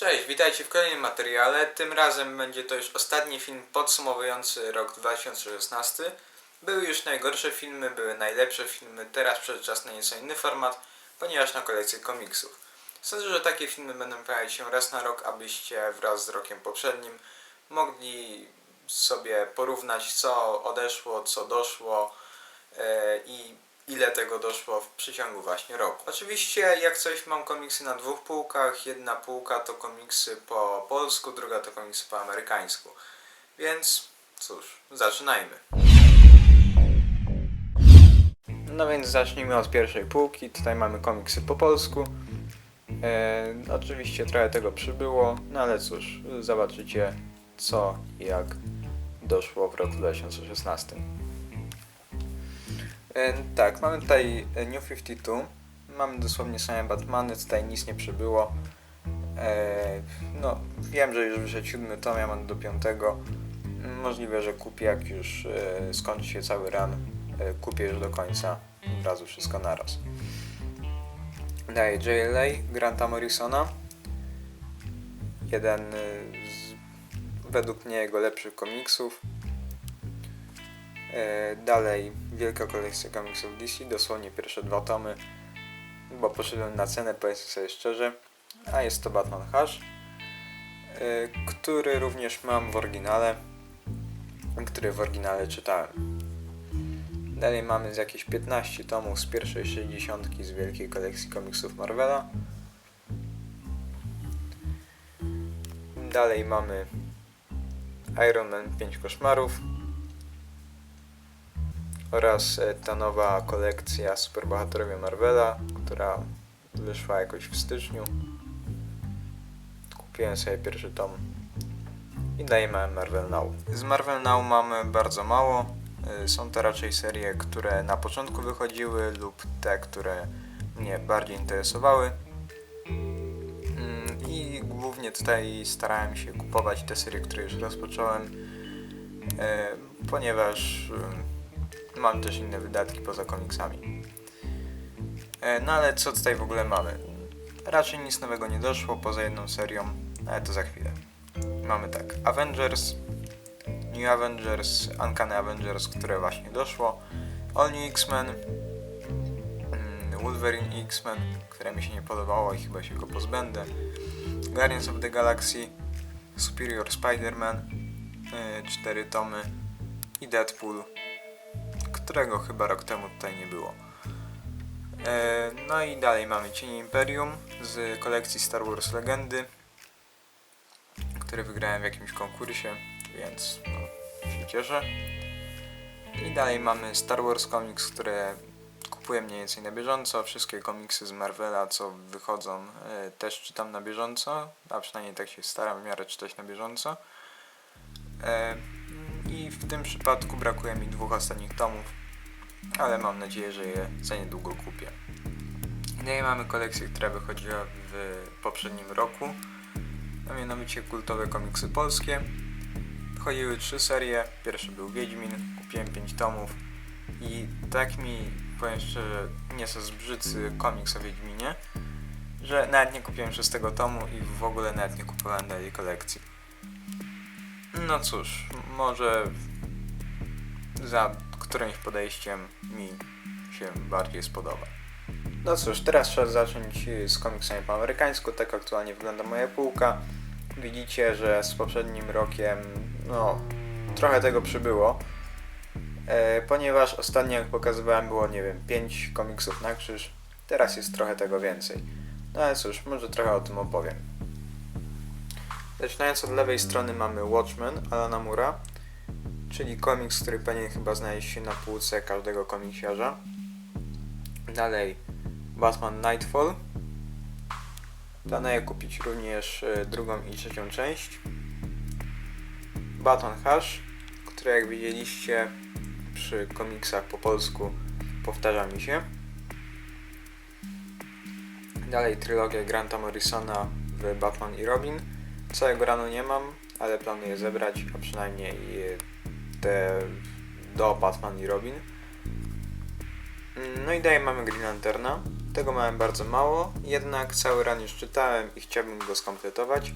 Cześć, witajcie w kolejnym materiale. Tym razem będzie to już ostatni film podsumowujący rok 2016. Były już najgorsze filmy, były najlepsze filmy, teraz przyszedł czas na nieco inny format, ponieważ na kolekcję komiksów. Sądzę, że takie filmy będą pojawiać się raz na rok, abyście wraz z rokiem poprzednim mogli sobie porównać co odeszło, co doszło e, i ile tego doszło w przeciągu właśnie roku. Oczywiście jak coś mam komiksy na dwóch półkach, jedna półka to komiksy po polsku, druga to komiksy po amerykańsku. Więc cóż, zaczynajmy. No więc zacznijmy od pierwszej półki. Tutaj mamy komiksy po polsku. E, oczywiście trochę tego przybyło, no ale cóż, zobaczycie co i jak doszło w roku 2016. E, tak, mamy tutaj e, New 52. Mamy dosłownie same Batmany, tutaj nic nie przybyło. E, no, wiem, że już wyszedł siódmy tom, ja mam do piątego. Możliwe, że kupię jak już skończy się cały run. Kupię już do końca, od razu wszystko naraz. Daję JLA Granta Morrisona. Jeden z według mnie jego lepszych komiksów. E, Dalej wielka kolekcja komiksów DC, dosłownie pierwsze dwa tomy, bo poszedłem na cenę, powiedzmy sobie szczerze, a jest to Batman Hush, e, który również mam w oryginale, który w oryginale czytałem. Dalej mamy z jakieś 15 tomów z pierwszej 60 z wielkiej kolekcji komiksów Marvela. Dalej mamy Iron Man 5 koszmarów, oraz e, ta nowa kolekcja Superbohaterowie Marvela, która wyszła jakoś w styczniu. Kupiłem sobie pierwszy tom i dajemy Marvel Now. Z Marvel Now mamy bardzo mało. E, Są to raczej serie, które na początku wychodziły lub te, które mnie bardziej interesowały. Mm, I głównie tutaj starałem się kupować te serie, które już rozpocząłem, e, ponieważ e, mam też inne wydatki poza komiksami. E, No ale co tutaj w ogóle mamy? Raczej nic nowego nie doszło poza jedną serią, ale to za chwilę. Mamy tak, Avengers, New Avengers, Uncanny Avengers, które właśnie doszło, All New X-Men, mm, Wolverine X-Men, które mi się nie podobało i chyba się go pozbędę, Guardians of the Galaxy, Superior Spider-Man, y, cztery tomy i Deadpool, którego chyba rok temu tutaj nie było. E, No i dalej mamy Cienie Imperium z kolekcji Star Wars Legendy, który wygrałem w jakimś konkursie, więc no, się cieszę. I dalej mamy Star Wars Comics, które kupuję mniej więcej na bieżąco. Wszystkie komiksy z Marvela, co wychodzą, e, też czytam na bieżąco, a przynajmniej tak się staram w miarę czytać na bieżąco. E, I w tym przypadku brakuje mi dwóch ostatnich tomów, ale mam nadzieję, że je za niedługo kupię. No i mamy kolekcję, która wychodziła w poprzednim roku, a mianowicie kultowe komiksy polskie. Wychodziły trzy serie, pierwszy był Wiedźmin, kupiłem 5 tomów i tak mi, powiem szczerze, nieco zbrzydzy komiks o Wiedźminie, że nawet nie kupiłem szóstego tomu i w ogóle nawet nie kupowałem dalej kolekcji. No cóż, może za którymś podejściem mi się bardziej spodoba. No cóż, teraz trzeba zacząć z komiksami po amerykańsku, tak aktualnie wygląda moja półka. Widzicie, że z poprzednim rokiem, no, trochę tego przybyło, e, ponieważ ostatnio, jak pokazywałem, było, nie wiem, 5 komiksów na krzyż, teraz jest trochę tego więcej. No ale cóż, może trochę o tym opowiem. Zaczynając od lewej strony mamy Watchmen Alana Mura, czyli komiks, który powinien chyba znaleźć się na półce każdego komiksiarza. Dalej Batman Nightfall. Planuję kupić również e, drugą i trzecią część. Batman Hush, który jak widzieliście przy komiksach po polsku powtarza mi się. Dalej trylogia Granta Morrisona w Batman i Robin. Całego ranu nie mam, ale planuję zebrać, a przynajmniej e, te do Batman i Robin. No i dalej mamy Green Lanterna, Tego miałem bardzo mało, jednak cały run już czytałem i chciałbym go skompletować.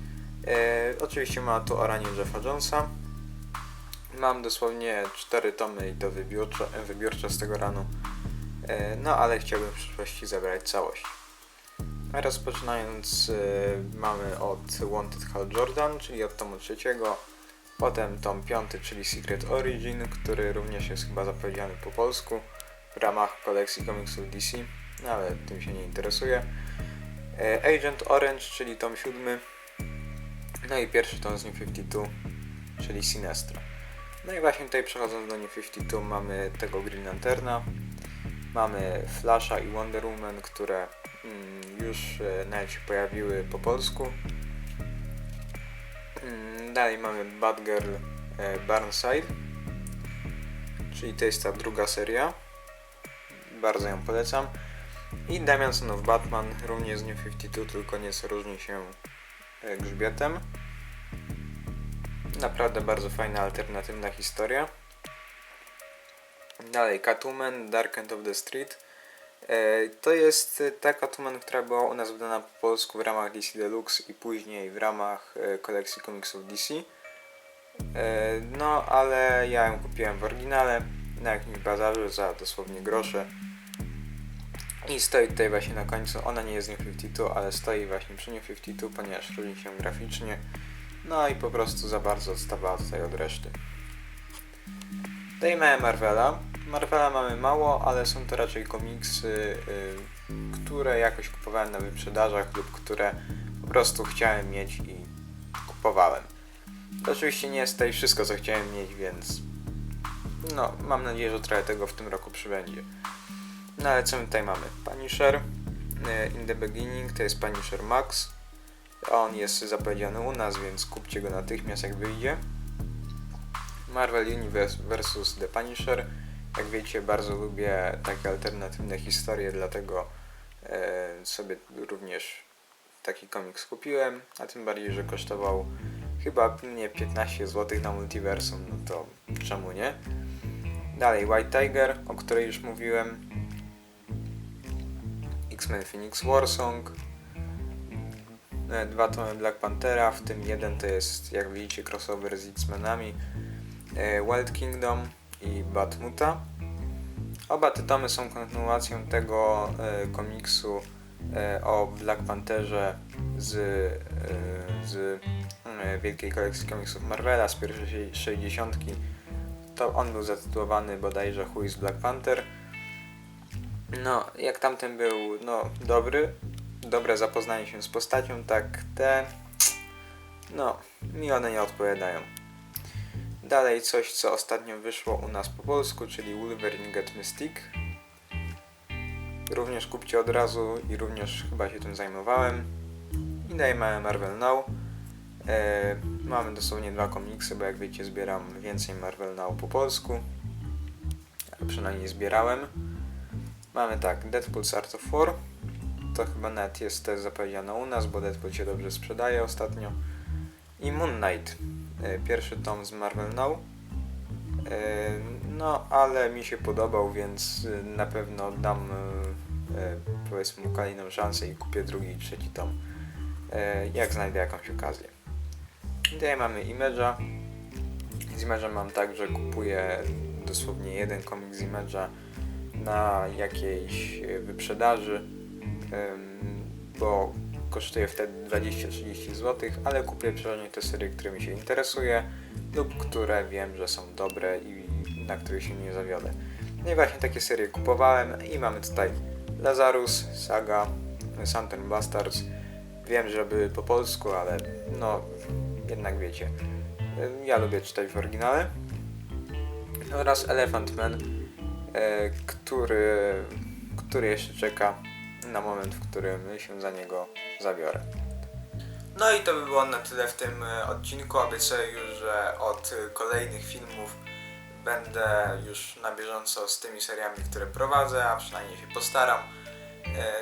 E, oczywiście ma tu o ranie Jeffa Jonesa. Mam dosłownie 4 tomy i to wybiórczo z tego ranu. E, no ale chciałbym w przyszłości zabrać całość. Rozpoczynając e, mamy od Wanted Hal Jordan, czyli od tomu trzeciego. Potem tom piąty, czyli Secret Origin, który również jest chyba zapowiedziany po polsku w ramach kolekcji komiksów DC, no ale tym się nie interesuje. E, Agent Orange, czyli tom siódmy. No i pierwszy tom z New 52, czyli Sinestro. No i właśnie tutaj przechodząc do New 52 mamy tego Green Lanterna, mamy Flasha i Wonder Woman, które już e, nawet się pojawiły po polsku. Mm, Dalej mamy Batgirl e, Barnside, czyli to jest ta druga seria. Bardzo ją polecam. I Damian Son of Batman, również z New 52, tylko nieco różni się e, grzbietem. Naprawdę bardzo fajna, alternatywna historia. Dalej, Catwoman, Dark End of the Street. E, To jest ta Catwoman, która była u nas wydana po polsku w ramach DC Deluxe i później w ramach e, kolekcji komiksów DC. E, No, ale ja ją kupiłem w oryginale na jakimś bazarze za dosłownie grosze. I stoi tutaj właśnie na końcu. Ona nie jest New 52, ale stoi właśnie przy New 52, ponieważ różni się graficznie. No i po prostu za bardzo odstawała tutaj od reszty. Tutaj mamy Marvela. Marvela mamy mało, ale są to raczej komiksy, y, które jakoś kupowałem na wyprzedażach lub które po prostu chciałem mieć i kupowałem. To oczywiście nie jest tutaj wszystko, co chciałem mieć, więc no, mam nadzieję, że trochę tego w tym roku przybędzie. No ale co my tutaj mamy? Punisher y, In the Beginning to jest Punisher Max. On jest zapowiedziany u nas, więc kupcie go natychmiast jak wyjdzie. Marvel Universe vs. The Punisher. Jak wiecie, bardzo lubię takie alternatywne historie, dlatego e, sobie również taki komiks kupiłem, a tym bardziej, że kosztował chyba nie 15 zł na multiversum, no to czemu nie? Dalej White Tiger, o której już mówiłem. X-Men Phoenix Warsong. E, Dwa tomy Black Panthera, w tym jeden to jest, jak widzicie, crossover z X-Menami. E, Wild Kingdom i Batmuta. Oba te tomy są kontynuacją tego e, komiksu e, o Black Pantherze z, e, z wielkiej kolekcji komiksów Marvela z pierwszej 60. To on był zatytułowany bodajże Who is Black Panther. No, jak tamten był, no, dobry, dobre zapoznanie się z postacią, tak te, no, mi one nie odpowiadają. Dalej coś, co ostatnio wyszło u nas po polsku, czyli Wolverine Get Mystic. Również kupcie od razu i również chyba się tym zajmowałem. I dalej mamy Marvel Now. E, mamy dosłownie dwa komiksy, bo jak wiecie zbieram więcej Marvel Now po polsku. A przynajmniej zbierałem. Mamy tak, Deadpool Art of War. To chyba net jest też zapowiedziane u nas, bo Deadpool się dobrze sprzedaje ostatnio. I Moon Knight. E, Pierwszy tom z Marvel Now. E, No, ale mi się podobał, więc e, na pewno dam powiedzmy mu kolejną szansę i kupię drugi i trzeci tom. Jak znajdę jakąś okazję. Tutaj mamy Image'a. Z Image'a mam tak, że kupuję dosłownie jeden komik z Image'a na jakiejś wyprzedaży, bo kosztuje wtedy 20-30 zł, ale kupuję przeważnie te serie, które mi się interesuje lub które wiem, że są dobre i na których się nie zawiodę. No i właśnie takie serie kupowałem i mamy tutaj Lazarus, Saga, Southern Bastards. Wiem, że były po polsku, ale no jednak wiecie. Ja lubię czytać w oryginale. Oraz Elephant Man, e, który, który jeszcze czeka na moment, w którym się za niego zabiorę. No i to by było na tyle w tym e, odcinku. Obiecuję już, że od e, kolejnych filmów będę już na bieżąco z tymi seriami, które prowadzę, a przynajmniej się postaram. E,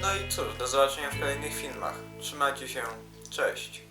No i cóż, do zobaczenia w kolejnych filmach. Trzymajcie się, cześć!